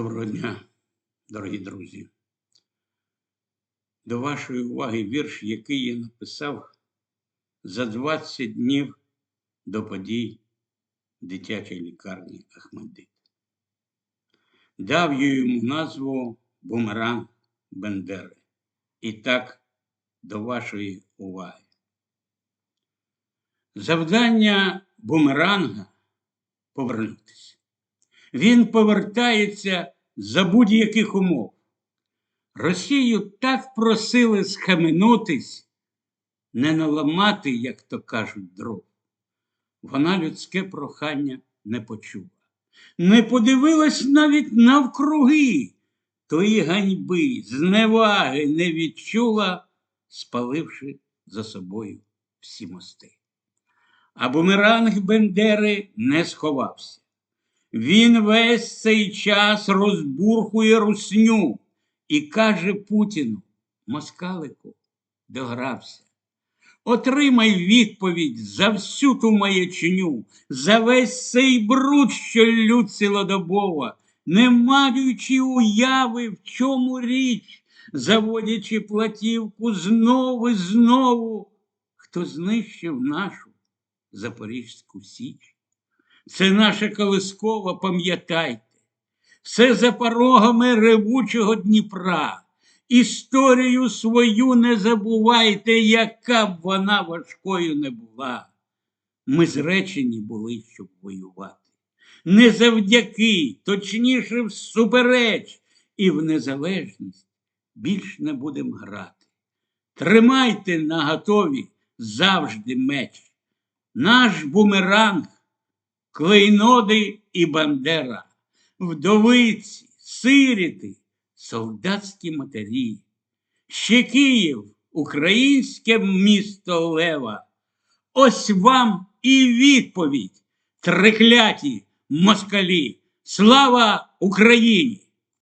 Доброго дня, дорогі друзі. До вашої уваги вірш, який я написав за 20 днів до подій дитячої лікарні Ахмадит. Дав я йому назву Бумеранг Бендери. І так до вашої уваги. Завдання бумеранга повернутися. Він повертається за будь-яких умов. Росію так просили схаменутись, не наламати, як то кажуть, дров. Вона людське прохання не почула. Не подивилась навіть навкруги, тої ганьби, зневаги не відчула, спаливши за собою всі мости. А бумеранг Бендери не сховався. Він весь цей час розбурхує русню і каже Путіну, москалику, догрався. Отримай відповідь за всю ту маячню, за весь цей бруд, що лють цілодобово, не маючи уяви, в чому річ, заводячи платівку знову і знову, хто знищив нашу Запорізьку Січ. Це наша колискова, пам'ятайте, все за порогами ревучого Дніпра. Історію свою не забувайте, яка б вона важкою не була. Ми зречені були, щоб воювати. Не завдяки, точніше, всупереч, і в незалежність більш не будемо грати. Тримайте наготові завжди меч. Наш бумеранг клейноди і бандера, вдовиці, сиріти, солдатські матері. Ще Київ, українське місто Лева. Ось вам і відповідь, трикляті москалі. Слава Україні!